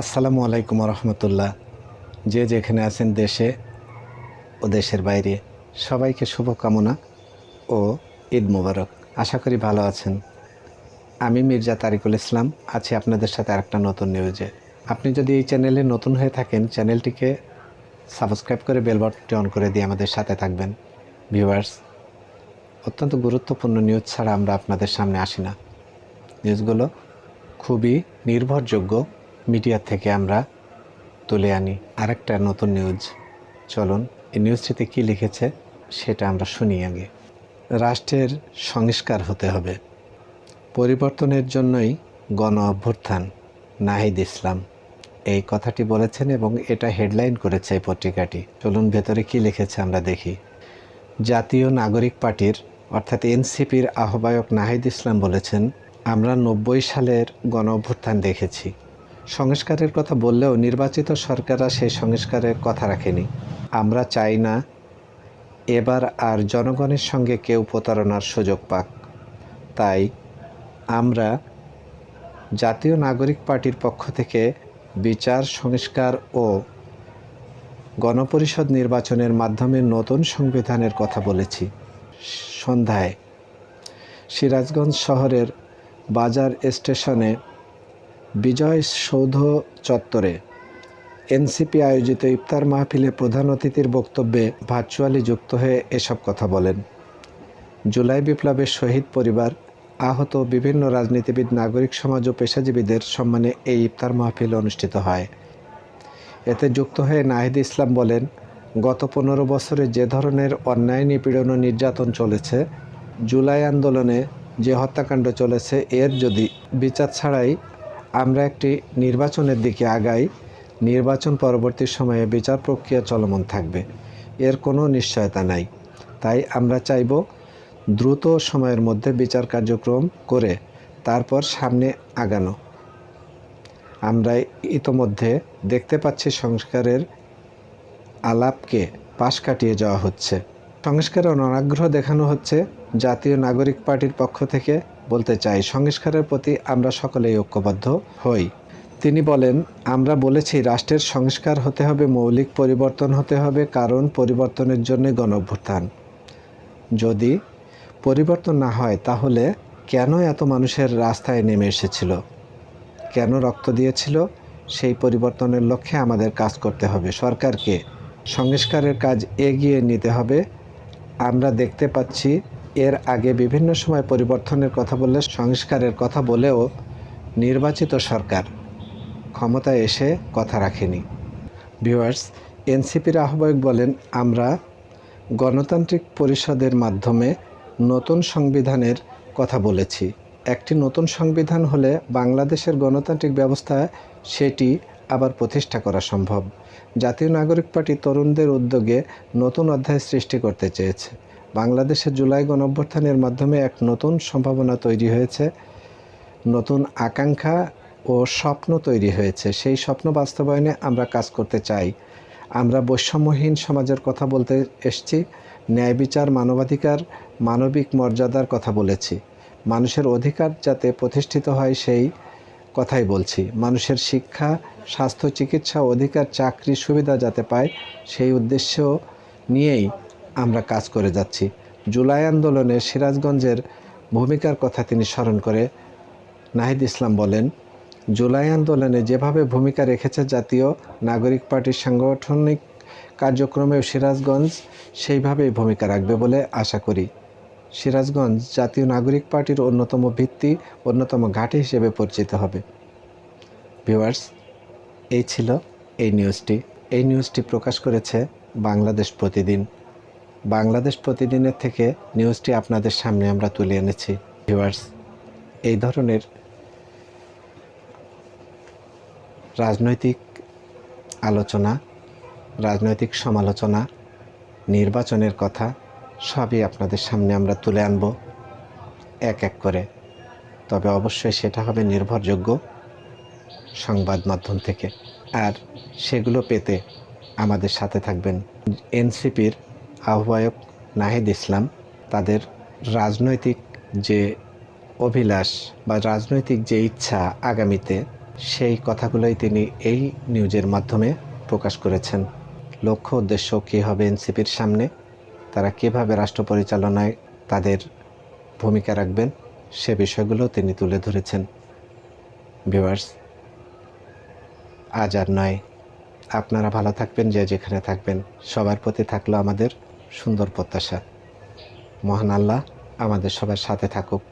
আসসালামু আলাইকুম রহমতুল্লাহ যে যেখানে আছেন দেশে ও দেশের বাইরে, সবাইকে শুভকামনা ও ঈদ মোবারক। আশা করি ভালো আছেন। আমি মির্জা তারিকুল ইসলাম, আছি আপনাদের সাথে আরেকটা নতুন নিউজে আপনি যদি এই চ্যানেলে নতুন হয়ে থাকেন চ্যানেলটিকে সাবস্ক্রাইব করে বেল বাটনটি অন করে দিয়ে আমাদের সাথে থাকবেন। ভিউয়ার্স অত্যন্ত গুরুত্বপূর্ণ নিউজ ছাড়া আমরা আপনাদের সামনে আসি না। নিউজগুলো খুবই নির্ভরযোগ্য মিডিয়া থেকে আমরা তুলে আনি। আরেকটা নতুন নিউজ চলুন, এই নিউজটিতে কী লিখেছে, সেটা আমরা শুনি আগে। রাষ্ট্রের সংস্কার হতে হবে। পরিবর্তনের জন্যই গণ অভ্যুত্থান, নাহিদ ইসলাম। এই কথাটি বলেছেন এবং এটা হেডলাইন করেছে এই পত্রিকাটি। চলুন ভেতরে কি লিখেছে আমরা দেখি। জাতীয় নাগরিক পার্টির, অর্থাৎ এনসিপির আহ্বায়ক নাহিদ ইসলাম বলেছেন, আমরা নব্বই সালের গণ অভ্যুত্থান দেখেছি। সংস্কারের কথা বললেও নির্বাচিত সরকাররা সেই সংস্কারের কথা রাখেনি। আমরা চাই না এবার আর জনগণের সঙ্গে কেউ প্রতারণার সুযোগ পাক। তাই আমরা জাতীয় নাগরিক পার্টির পক্ষ থেকে বিচার, সংস্কার ও গণপরিষদ নির্বাচনের মাধ্যমে নতুন সংবিধানের কথা বলেছি। সন্ধ্যায় সিরাজগঞ্জ শহরের বাজার স্টেশনে বিজয় সৌধ চত্বরে এনসিপি আয়োজিত ইফতার মাহফিলে প্রধান অতিথির বক্তব্যে ভার্চুয়ালি যুক্ত হয়ে এসব কথা বলেন। জুলাই বিপ্লবের শহীদ পরিবার আহত বিভিন্ন রাজনীতিবিদ, নাগরিক সমাজ ও পেশাজীবীদের সম্মানে এই ইফতার মাহফিল অনুষ্ঠিত হয়। এতে যুক্ত হয়ে নাহিদ ইসলাম বলেন, গত পনেরো বছরে যে ধরনের অন্যায়, নিপীড়ন ও নির্যাতন চলেছে, জুলাই আন্দোলনে যে হত্যাকাণ্ড চলেছে, এর যদি বিচার ছাড়াই আমরা একটি নির্বাচনের দিকে আগাই, নির্বাচন পরবর্তী সময়ে বিচার প্রক্রিয়া চলমান থাকবে। এর কোনো নিশ্চয়তা নাই। তাই আমরা চাইব দ্রুত সময়ের মধ্যে বিচার কার্যক্রম করে তারপর সামনে আগানো। আমরা ইতোমধ্যে দেখতে পাচ্ছি সংস্কারের আলাপকে পাশ কাটিয়ে যাওয়া হচ্ছে। সংস্কারের অনাগ্রহ দেখানো হচ্ছে জাতীয় নাগরিক পার্টির পক্ষ থেকে বলতে চাই, সংস্কারের প্রতি আমরা সকলেই ঐক্যবদ্ধ হই। তিনি বলেন, আমরা বলেছি, রাষ্ট্রের সংস্কার হতে হবে, মৌলিক পরিবর্তন হতে হবে, কারণ পরিবর্তনের জন্য গণভ্যুত্থান যদি পরিবর্তন না হয়, তাহলে কেন এত মানুষের রাস্তায় নেমে এসেছিল? কেন রক্ত দিয়েছিল? সেই পরিবর্তনের লক্ষ্যে আমাদের কাজ করতে হবে। সরকারকে সংস্কারের কাজ এগিয়ে নিতে হবে। আমরা দেখতে পাচ্ছি এর আগে বিভিন্ন সময় পরিবর্তনের কথা বললে, সংস্কারের কথা বলেও নির্বাচিত সরকার ক্ষমতায় এসে কথা রাখেনি। ভিউয়ার্স, এনসিপির আহ্বায়ক বলেন, আমরা গণতান্ত্রিক পরিষদের মাধ্যমে নতুন সংবিধানের কথা বলেছি। একটি নতুন সংবিধান হলে বাংলাদেশের গণতান্ত্রিক ব্যবস্থা সেটি আবার প্রতিষ্ঠা করা সম্ভব। জাতীয় নাগরিক পার্টি তরুণদের উদ্যোগে নতুন অধ্যায় সৃষ্টি করতে চেয়েছে। বাংলাদেশের জুলাই গণঅভ্যুত্থানের মাধ্যমে এক নতুন সম্ভাবনা তৈরি হয়েছে। নতুন আকাঙ্ক্ষা ও স্বপ্ন তৈরি হয়েছে। সেই স্বপ্ন বাস্তবায়নে আমরা কাজ করতে চাই। আমরা বৈষম্যহীন সমাজের কথা বলতে এসছি, ন্যায় বিচার, মানবাধিকার, মানবিক মর্যাদার কথা বলেছি। মানুষের অধিকার যাতে প্রতিষ্ঠিত হয় সেই কথাই বলছি। মানুষের শিক্ষা, স্বাস্থ্য, চিকিৎসা, অধিকার, চাকরি, সুবিধা যাতে পায় সেই উদ্দেশ্য নিয়েই আমরা কাজ করে যাচ্ছি। জুলাই আন্দোলনে সিরাজগঞ্জের ভূমিকার কথা তিনি স্মরণ করে নাহিদ ইসলাম বলেন জুলাই আন্দোলনে যেভাবে ভূমিকা রেখেছে জাতীয় নাগরিক পার্টির সাংগঠনিক কার্যক্রমেও সিরাজগঞ্জ সেইভাবেই ভূমিকা রাখবে বলে আশা করি। সিরাজগঞ্জ জাতীয় নাগরিক পার্টির অন্যতম ভিত্তি, অন্যতম ঘাঁটি হিসেবে পরিচিত হবে। ভিউয়ার্স, এই ছিল এই নিউজটি। এই নিউজটি প্রকাশ করেছে বাংলাদেশ প্রতিদিন। বাংলাদেশ প্রতিদিনের থেকে নিউজটি আপনাদের সামনে আমরা তুলে এনেছি। ভিউয়ার্স, এই ধরনের রাজনৈতিক আলোচনা, রাজনৈতিক সমালোচনা, নির্বাচনের কথা সবই আপনাদের সামনে আমরা তুলে আনব এক এক করে। তবে অবশ্যই সেটা হবে নির্ভরযোগ্য সংবাদ মাধ্যম থেকে। আর সেগুলো পেতে আমাদের সাথে থাকবেন এনসিপির আহ্বায়ক নাহিদ ইসলাম। তাদের রাজনৈতিক যে অভিলাষ বা রাজনৈতিক যে ইচ্ছা আগামীতে সেই কথাগুলোই তিনি এই নিউজের মাধ্যমে প্রকাশ করেছেন। লক্ষ্য উদ্দেশ্য, কী হবে এনসিপির সামনে, তারা কীভাবে রাষ্ট্র পরিচালনায় তাদের ভূমিকা রাখবেন, সে বিষয়গুলো তিনি তুলে ধরেছেন। ভিউয়ার্স, আজ আর নয়। আপনারা ভালো থাকবেন, যে যেখানে থাকবেন। সবার প্রতি থাকল আমাদের সুন্দর প্রত্যাশা। মহান আল্লাহ আমাদের সবার সাথে থাকুক।